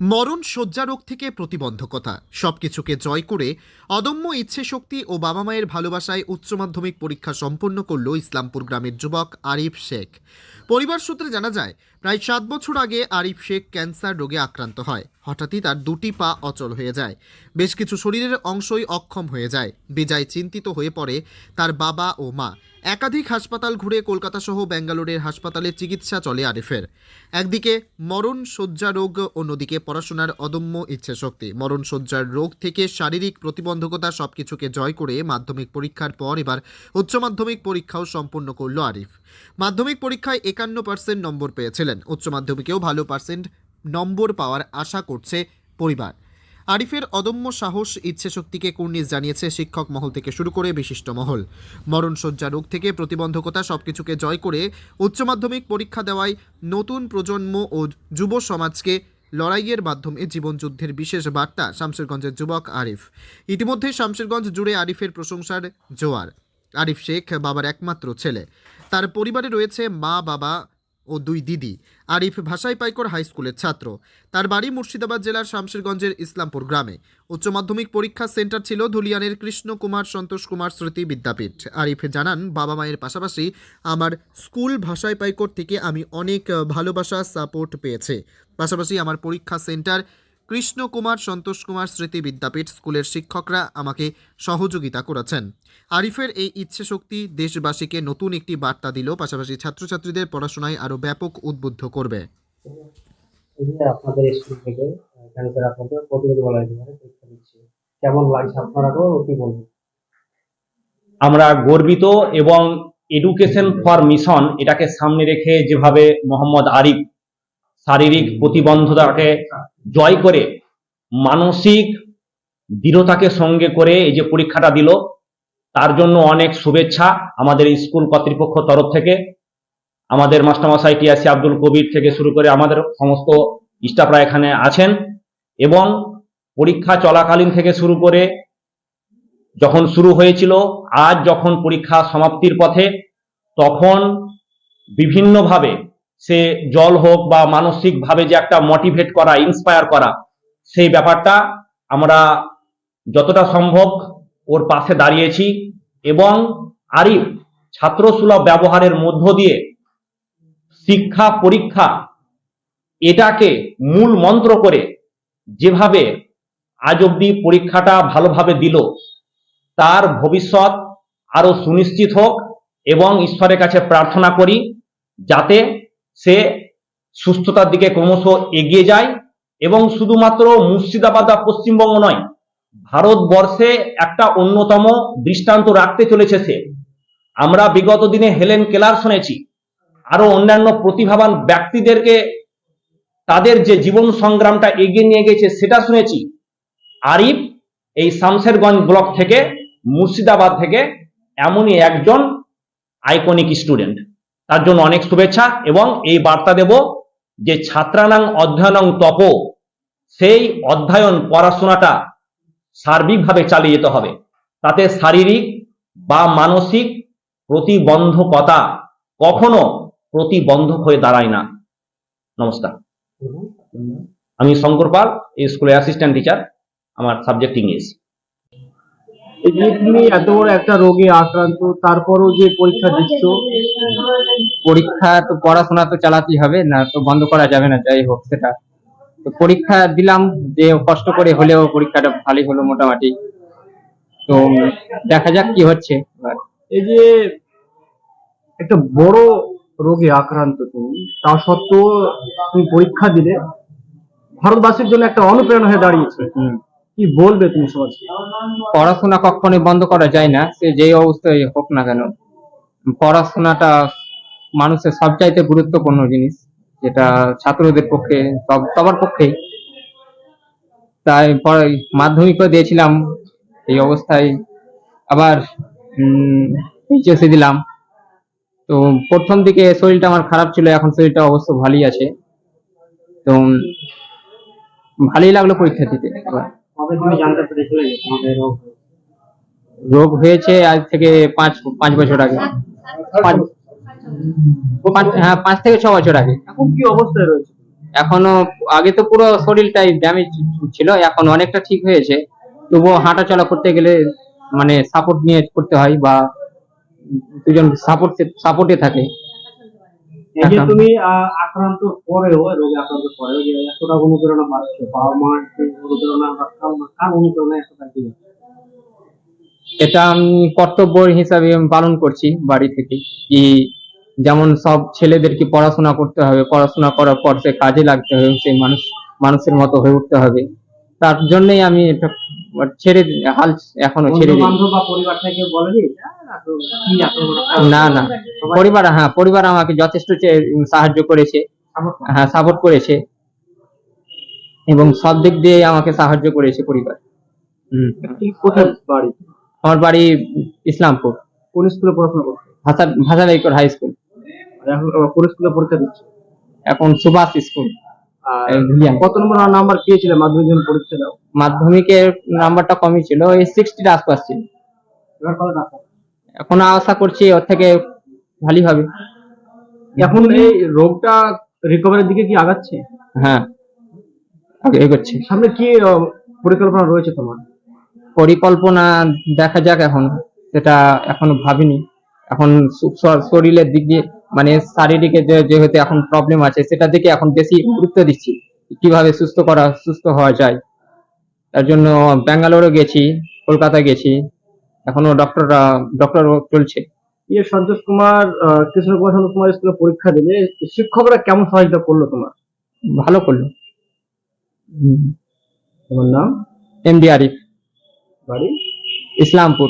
মরণ শয্যা রোগ থেকে প্রতিবন্ধকতা। সব কিছুকে জয় করে অদম্য ইচ্ছে শক্তি ও বাবা মায়ের ভালোবাসায় উচ্চ মাধ্যমিক পরীক্ষা সম্পন্ন করল ইসলামপুর গ্রামের যুবক আরিফ শেখ। পরিবার সূত্রে জানা যায়, প্রায় সাত বছর আগে আরিফ শেখ ক্যান্সার রোগে আক্রান্ত হয়। হঠাৎই তার দুটি পা অচল হয়ে যায়। বেশ কিছু শরীরের অংশই অক্ষম হয়ে যায়। বেজায় চিন্তিত হয়ে পড়ে তার বাবা ও মা। একাধিক হাসপাতাল ঘুরে কলকাতা সহ ব্যাঙ্গালোরের হাসপাতালে চিকিৎসা চলে আরিফের। একদিকে মরণ শয্যা রোগ, অন্যদিকে পড়াশোনার অদম্য ইচ্ছে শক্তি মরণ শয্যার রোগ থেকে শারীরিক প্রতিবন্ধকতা সব কিছুকে জয় করে মাধ্যমিক পরীক্ষার পর এবার উচ্চ মাধ্যমিক পরীক্ষাও সম্পন্ন করল আরিফ। মাধ্যমিক পরীক্ষায় একান্ন পার্সেন্ট নম্বর পেয়েছিলেন। উচ্চ মাধ্যমিকেও ভালো পার্সেন্ট নম্বর পাওয়ার আশা করছে পরিবার। আরিফের অদম্য সাহস, ইচ্ছেশক্তিকে কুর্নিশ জানিয়েছে শিক্ষক মহল থেকে শুরু করে বিশিষ্ট মহল। মরণশয্যা রোগ থেকে প্রতিবন্ধকতা সবকিছুকে জয় করে উচ্চ মাধ্যমিক পরীক্ষা দেওয়ায় নতুন প্রজন্ম ও যুব সমাজকে লড়াইয়ের মাধ্যমে জীবনযুদ্ধের বিশেষ বার্তা শামশেরগঞ্জের যুবক আরিফ। ইতিমধ্যে শামশেরগঞ্জ জুড়ে আরিফের প্রশংসার জোয়ার। আরিফ শেখ বাবার একমাত্র ছেলে। তার পরিবারে রয়েছে মা, বাবা ও দুই দিদি। আরিফ ভাষাই পাইকর হাই স্কুলের ছাত্র। তার বাড়ি মুর্শিদাবাদ জেলার শামশেরগঞ্জের ইসলামপুর গ্রামে। উচ্চ মাধ্যমিক পরীক্ষা সেন্টার ছিল ধুলিয়ানের কৃষ্ণ কুমার সন্তোষ কুমার স্মৃতি বিদ্যাপীঠ। আরিফ জানান, বাবা মায়ের পাশাপাশি আমার স্কুল ভাষাই পাইকর থেকে আমি অনেক ভালোবাসা, সাপোর্ট পেয়েছে। পাশাপাশি আমার পরীক্ষা সেন্টার কৃষ্ণ কুমার সন্তোষ কুমার স্মৃতি বিদ্যাপীঠ স্কুলের শিক্ষকরা আমাকে সহযোগিতা করেছেন। আরিফের এই ইচ্ছে শক্তি দেশবাসীকে নতুন একটি বার্তা দিল পাশাপাশি ছাত্রছাত্রীদের পড়াশোনায় আরও ব্যাপক উদ্বুদ্ধ করবে। আপনাদের স্কুল থেকে আপনাদের প্রতিরোধ বলা পরীক্ষা দিচ্ছে। কেমন লাগছে আপনারাও কি বলবেন? আমরা গর্বিত এবং এডুকেশন ফর মিশন এটাকে সামনে রেখে যেভাবে মোহাম্মদ আরিফ শারীরিক প্রতিবন্ধতাকে জয় করে, মানসিক দৃঢ়তাকে সঙ্গে করে এই যে পরীক্ষাটা দিল, তার জন্য অনেক শুভেচ্ছা আমাদের স্কুল কর্তৃপক্ষ তরফ থেকে। আমাদের মাস্টারমশাই টিআসি আব্দুল কবির থেকে শুরু করে আমাদের সমস্ত স্টাফরা এখানে আছেন এবং পরীক্ষা চলাকালীন থেকে শুরু করে যখন শুরু হয়েছিল, আজ যখন পরীক্ষা সমাপ্তির পথে, তখন বিভিন্নভাবে সে জল হোক বা মানসিকভাবে যে একটা মোটিভেট করা ইন্সপায়ার করা, সেই ব্যাপারটা আমরা যতটা সম্ভব ওর পাশে দাঁড়িয়েছি এবং আরিফ ছাত্রসুলভ ব্যবহারের মধ্য দিয়ে শিক্ষা, পরীক্ষা এটাকে মূল মন্ত্র করে যেভাবে আজ অব্দি পরীক্ষাটা ভালোভাবে দিল, তার ভবিষ্যৎ আরও সুনিশ্চিত হোক এবং ঈশ্বরের কাছে প্রার্থনা করি যাতে সে সুস্থতার দিকে ক্রমশ এগিয়ে যায় এবং শুধুমাত্র মুর্শিদাবাদ বা পশ্চিমবঙ্গ নয়, ভারতবর্ষে একটা অন্যতম দৃষ্টান্ত রাখতে চলেছে সে। আমরা বিগত দিনে হেলেন কেলার শুনেছি আরও অন্যান্য প্রতিভাবান ব্যক্তিদেরকে তাদের যে জীবন সংগ্রামটা এগিয়ে নিয়ে গেছে সেটা শুনেছি। আরিফ এই শামশেরগঞ্জ ব্লক থেকে, মুর্শিদাবাদ থেকে এমনই একজন আইকনিক স্টুডেন্ট তার জন্য অনেক শুভেচ্ছা এবং এই বার্তা দেব যে ছাত্রানাং অধ্যয়নং তপ সেই অধ্যয়ন পড়াশোনাটা সার্বিকভাবে চালিয়ে যেতে হবে। তাতে শারীরিক বা মানসিক প্রতিবন্ধকতা কখনো প্রতিবন্ধক হয়ে দাঁড়ায় না। নমস্কার। আমি শঙ্কর পাল এই স্কুলের অ্যাসিস্ট্যান্ট টিচার আমার সাবজেক্ট ইংলিশ এই যে তুমি এত বড় একটা রোগে আক্রান্ত তারপরও যে পরীক্ষা দিচ্ছ পরীক্ষা তো পড়াশোনা তো চালাতেই হবে না তো বন্ধ করা যাবে না যাই হোক সেটা তো পরীক্ষা দিলাম যে কষ্ট করে হলেও পরীক্ষাটা ভালোই হলো মোটামুটি তো দেখা যাক কি হচ্ছে। এই যে একটা বড় রোগে আক্রান্ত তুমি তা সত্ত্বেও তুমি পরীক্ষা দিলে ভারতবাসীর জন্য একটা অনুপ্রেরণা হয়ে দাঁড়িয়েছে হুম। কি বলবে তুমি সমাজকে পড়াশোনা কখনোই বন্ধ করা যায় না, সে যেই অবস্থায় হোক না কেন। পড়াশোনাটা মানুষের সবচাইতে গুরুত্বপূর্ণ জিনিস, যেটা ছাত্রদের পক্ষে, সব, সবার পক্ষেই। তাই পরে মাধ্যমিকও দিয়েছিলাম এই অবস্থায়, আবার এইচএসে দিলাম। তো প্রথম দিকে শরীরটা আমার খারাপ ছিল, এখন শরীরটা অবশ্য ভালোই আছে। তো, ভালোই লাগল পরীক্ষা দিতে কবে তুমি জানতে পেরেছিলে যে তোমাদের রোগ রোগ হয়েছে আজ থেকে পাঁচ পাঁচ বছর আগে। পাঁচ পাঁচ- হ্যাঁ পাঁচ থেকে ছ বছর আগে। এখন কি অবস্থায় রয়েছে? এখনও আগে তো পুরো শরীরটাই ড্যামেজ ছিল এখন অনেকটা ঠিক হয়েছে। তবুও হাঁটা চলা করতে গেলে মানে সাপোর্ট নিয়ে করতে হয় বা দুজন সাপোর্ট সাপোর্টে থাকে। এই যে তুমি আক্রান্ত পরেও রোগে আক্রান্ত পরেও যে এতটা অনুপ্রেরণা পাচ্ছ বাবা মার অনুপ্রেরণা কার- অনুপ্রেরণা এতটা কি এটা আমি কর্তব্য হিসাবে পালন করছি বাড়ি থেকে কি যেমন সব ছেলেদেরকে পড়াশোনা করতে হবে পড়াশোনা করার পর সে কাজে লাগতে হবে সে মানুষ মানুষের মতো হয়ে উঠতে হবে। তার জন্যই আমি এটা ছেড়ে হাল এখনও ছেড়ে দিই। পরিবার থেকে বলেনি "আহ, আক্রমণ, কি আক্রমণ না না। পরিবার হ্যাঁ পরিবার আমাকে যথেষ্ট সাহায্য করেছে। হ্যাঁ সাপোর্ট করেছে। এবং সব দিক দিয়ে আমাকে সাহায্য করেছে পরিবার। আমার বাড়ি ইসলামপুর। কোন স্কুলে পড়াশোনা করছ ভাষা ভাষা হাই স্কুল। কোন স্কুলে পরীক্ষা দিচ্ছ এখন সুভাষ স্কুল। কত নম্বর নাম্বার পেয়েছিলে মাধ্যমিক যখন পরীক্ষা দাও। মাধ্যমিকের নাম্বারটা কমই ছিল। ওই সিক্সটির আশপাশ ছিল। এবার কত টাকা এখন আশা করছি ওর থেকে ভালোই হবে। এখন এই রোগটা রিকভারির দিকে কি আগাচ্ছে? হ্যাঁ এগোচ্ছে। সামনে কি পরিকল্পনা রয়েছে তোমার? পরিকল্পনা দেখা যাক এখন। সেটা এখন ভাবিনি। এখন শরীরের দিক দিয়ে মানে শারীরিক যে- যেহেতু এখন প্রবলেম আছে সেটা দিকে এখন বেশি গুরুত্ব দিচ্ছি। কীভাবে সুস্থ করা সুস্থ হওয়া যায়। তার জন্য ব্যাঙ্গালোরও গেছি কলকাতা গেছি। এখনও ডক্টররা ডক্টর চলছে। ইয়ে সন্তোষ কুমার কৃষ্ণ কুমার সন্তোষ কুমার স্কুলে পরীক্ষা দিলে শিক্ষকরা কেমন সহযোগিতা করল তোমার? ভালো করল। তোমার নাম? এমডি আরিফ বাড়ি? ইসলামপুর।